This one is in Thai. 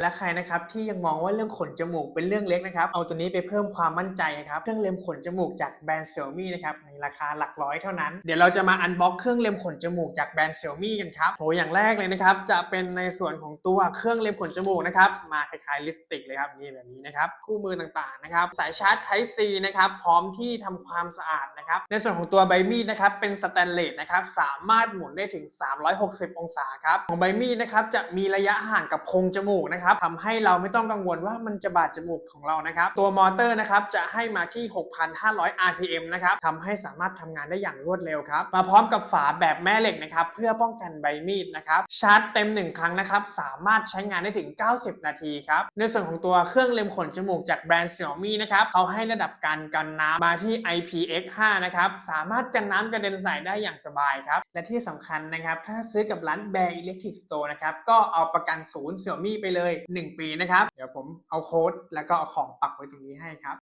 และใครนะครับที่ยังมองว่าเรื่องขนจมูกเป็นเรื่องเล็กนะครับเอาตัวนี้ไปเพิ่มความมั่นใจครับเครื่องเล็มขนจมูกจากแบรนด์ Xiaomi นะครับในราคาหลักร้อยเท่านั้นเดี๋ยวเราจะมาอันบ็อกเครื่องเล็มขนจมูกจากแบรนด์ Xiaomi กันครับโหอย่างแรกเลยนะครับจะเป็นในส่วนของตัวเครื่องเล็มขนจมูกนะครับมาคล้ายๆลิปสติกเลยครับนี่แบบนี้นะครับคู่มือต่างๆนะครับสายชาร์จ Type C นะครับพร้อมที่ทำความสะอาดนะครับในส่วนของตัวใบมีดนะครับเป็นสแตนเลสนะครับสามารถหมุนได้ถึง 360 องศาครับของใบมีดนะครับจะมีระยะห่างกับโพรงจมูกนะครับทำให้เราไม่ต้องกังวลว่ามันจะบาดจมูกของเรานะครับ ตัวมอเตอร์นะครับจะให้มาที่ 6,500 RPM นะครับทำให้สามารถทำงานได้อย่างรวดเร็วครับ มาพร้อมกับฝาแบบแม่เหล็กนะครับ เพื่อป้องกันใบมีดนะครับชาร์จเต็ม 1 ครั้งนะครับ สามารถใช้งานได้ถึง 90 นาทีครับ ในส่วนของตัวเครื่องเล็มขนจมูกจากแบรนด์ Xiaomi นะครับเขาให้ระดับการกันน้ำมาที่ IPX5 นะครับ สามารถกันน้ำกระเด็นใส่ได้อย่างสบายครับ และที่สำคัญนะครับ ถ้าซื้อกับร้านแบร์อิเล็กทริกสโตร์นะครับ ก็เอาประกันศูนย์ Xiaomi ไปเลย1 ปีนะครับ เดี๋ยวผมเอาโค้ดแล้วก็เอาของปักไว้ตรงนี้ให้ครับ